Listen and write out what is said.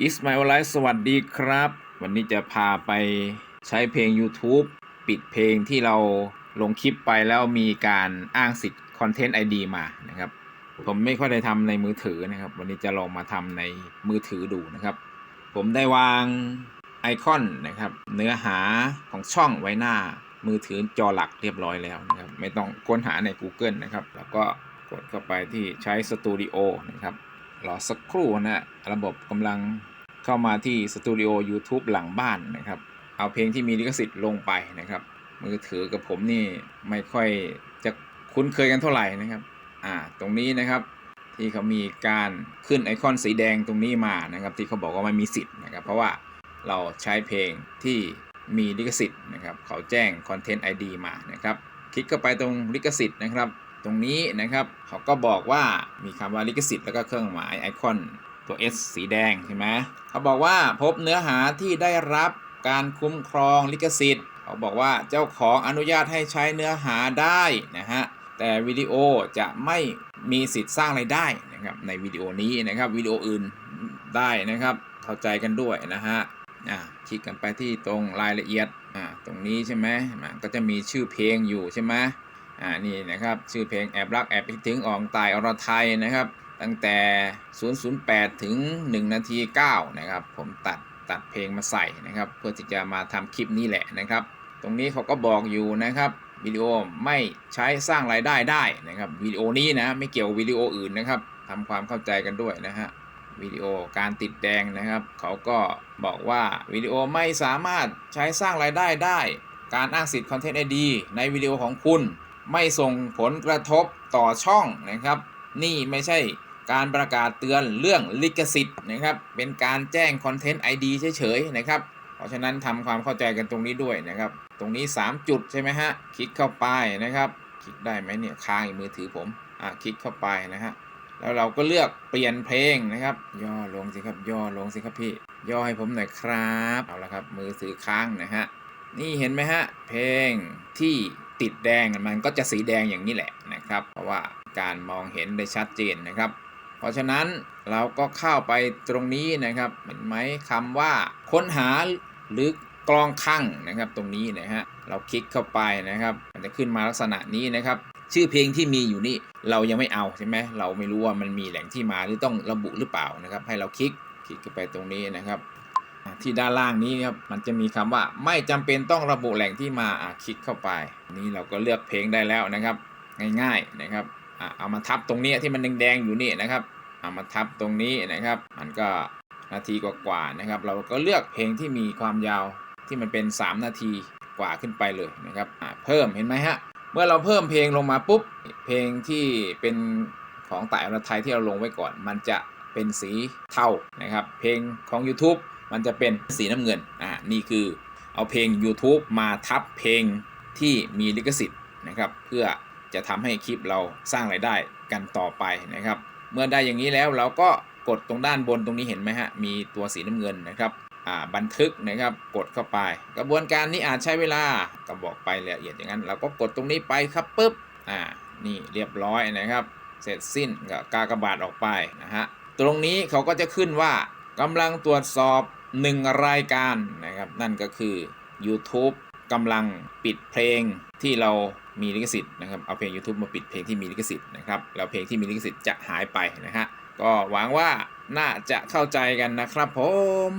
อิสมา l ลไลสวัสดีครับ วันนี้จะพาไปใช้เพลง YouTube ปิดเพลงที่เราลงคลิปไปแล้วมีการอ้างสิทธิ์คอนเทนต์ ID มานะครับ ผมไม่ค่อยได้ทำในมือถือนะครับ วันนี้จะลองมาทำในมือถือดูนะครับ ผมได้วางไอคอนนะครับ เนื้อหาของช่องไว้หน้ามือถือจอหลักเรียบร้อยแล้วนะครับ ไม่ต้องค้นหาใน Google นะครับ แล้วก็กดเข้าไปที่ใช้สตูดิโอนะครับ รอสักครู่นะ ระบบกำลังเข้ามาที่สตูดิโอ YouTube หลังบ้านนะครับ เอาเพลงที่มีลิขสิทธิ์ลงไปนะครับ มือถือกับผมนี่ไม่ค่อยจะคุ้นเคยกันเท่าไหร่นะครับ อ่า ตรงนี้นะครับที่เขามีการขึ้นไอคอนสีแดงตรงนี้มานะครับ ที่เขาบอกว่าไม่มีสิทธิ์นะครับ เพราะว่าเราใช้เพลงที่มีลิขสิทธิ์นะครับ เขาแจ้ง Content ID มานะครับ คลิกเข้าไปตรงลิขสิทธิ์นะครับ ตรงนี้นะครับเขาก็บอกว่ามีคำว่าลิขสิทธิ์แล้วก็เครื่องหมายไอคอนตัว S สีแดงใช่ไหมเขาบอกว่าพบเนื้อหาที่ได้รับการคุ้มครองลิขสิทธิ์ เขาบอกว่าเจ้าของอนุญาตให้ใช้เนื้อหาได้นะฮะแต่วิดีโอจะไม่มีสิทธิ์สร้างไรายได้นะครับในวิดีโอนี้นะครับวิดีโออื่นได้นะครับเข้าใจกันด้วยนะฮะอ่าคลิกกันไปที่ตรงรายละเอียดอ่าตรงนี้ใช่ไหมมันก็จะมีชื่อเพลงอยู่ใช่ไหม อ่านี่นะครับชื่อเพลงแอบรักแอบคิดถึงอ่องตายอรไทยนะครับ ตั้งแต่ 008 ถึง 1 นาที 9 นะครับ ผมตัดตัดเพลงมาใส่นะครับ เพื่อที่จะมาทำคลิปนี้แหละนะครับ ตรงนี้เขาก็บอกอยู่นะครับวิดีโอไม่ใช้สร้างรายได้ได้นะครับวิดีโอนี้นะไม่เกี่ยววิดีโออื่นนะครับทำความเข้าใจกันด้วยนะฮะวิดีโอการติดแดงนะครับ เขาก็บอกว่าวิดีโอไม่สามารถใช้สร้างรายได้ได้ การอ้างสิทธิ์คอนเทนต์ไอดีในวิดีโอของคุณ ไม่ส่งผลกระทบต่อช่องนะครับ นี่ไม่ใช่การประกาศเตือนเรื่องลิขสิทธิ์นะครับ เป็นการแจ้งคอนเทนต์ ID เฉยๆนะครับ เพราะฉะนั้นทำความเข้าใจกันตรงนี้ด้วยนะครับ ตรงนี้ 3 จุดใช่ไหมฮะ คลิกเข้าไปนะครับ คลิกได้ไหมเนี่ยค้างมือถือผมอะคลิกเข้าไปนะฮะแล้วเราก็เลือกเปลี่ยนเพลงนะครับ ย่อลงสิครับ ย่อลงสิครับพี่ ย่อให้ผมหน่อยครับ เอาละครับ มือถือค้างนะฮะ นี่เห็นไหมฮะ เพลงที่ติดแดงมันก็จะสีแดงอย่างนี้แหละนะครับ เพราะว่าการมองเห็นได้ชัดเจนนะครับ เพราะฉะนั้นเราก็เข้าไปตรงนี้นะครับ เห็นไหมคำว่าค้นหาหรือกลองคั่งนะครับตรงนี้นะฮะเราคลิกเข้าไปนะครับ มันจะขึ้นมาลักษณะนี้นะครับ ชื่อเพลงที่มีอยู่นี่เรายังไม่เอาใช่ไหมเราไม่รู้ว่ามันมีแหล่งที่มาหรือต้องระบุหรือเปล่านะครับ ให้เราคลิกคลิกไปตรงนี้นะครับ ที่ด้านล่างนี้ครับมันจะมีคำว่าไม่จำเป็นต้องระบุแหล่งที่มาอะคลิกเข้าไป นี่เราก็เลือกเพลงได้แล้วนะครับ ง่ายๆนะครับอะเอามาทับตรงนี้ที่มันแดงๆอยู่นี่นะครับ เอามาทับตรงนี้นะครับ มันก็นาทีกว่าๆนะครับ เราก็เลือกเพลงที่มีความยาวที่มันเป็น 3 นาทีกว่าขึ้นไปเลยนะครับเพิ่มเห็นไหมฮะเมื่อเราเพิ่มเพลงลงมาปุ๊บ เพลงที่เป็นของต่ายอรไทยที่เราลงไว้ก่อน มันจะเป็นสีเทานะครับ เพลงของ YouTube มันจะเป็นสีน้ำเงินอ่านี่คือเอาเพลง YouTube มาทับเพลงที่มีลิขสิทธิ์นะครับ เพื่อจะทำให้คลิปเราสร้างรายได้กันต่อไปนะครับ เมื่อได้อย่างนี้แล้วเราก็กดตรงด้านบนตรงนี้เห็นไหมฮะมีตัวสีน้ำเงินนะครับอ่าบันทึกนะครับกดเข้าไป กระบวนการนี้อาจใช้เวลาก็บอกไปละเอียดอย่างนั้น เราก็กดตรงนี้ไปครับปุ๊บอ่านี่เรียบร้อยนะครับ เสร็จสิ้นก็กากบาทออกไปนะฮะตรงนี้เขาก็จะขึ้นว่ากำลังตรวจสอบ หนึ่งรายการนะครับ นั่นก็คือ YouTube กำลังปิดเพลงที่เรามีลิขสิทธิ์นะครับ เอาเพลง YouTube มาปิดเพลงที่มีลิขสิทธิ์นะครับ แล้วเพลงที่มีลิขสิทธิ์จะหายไปนะฮะ ก็หวังว่าน่าจะเข้าใจกันนะครับผม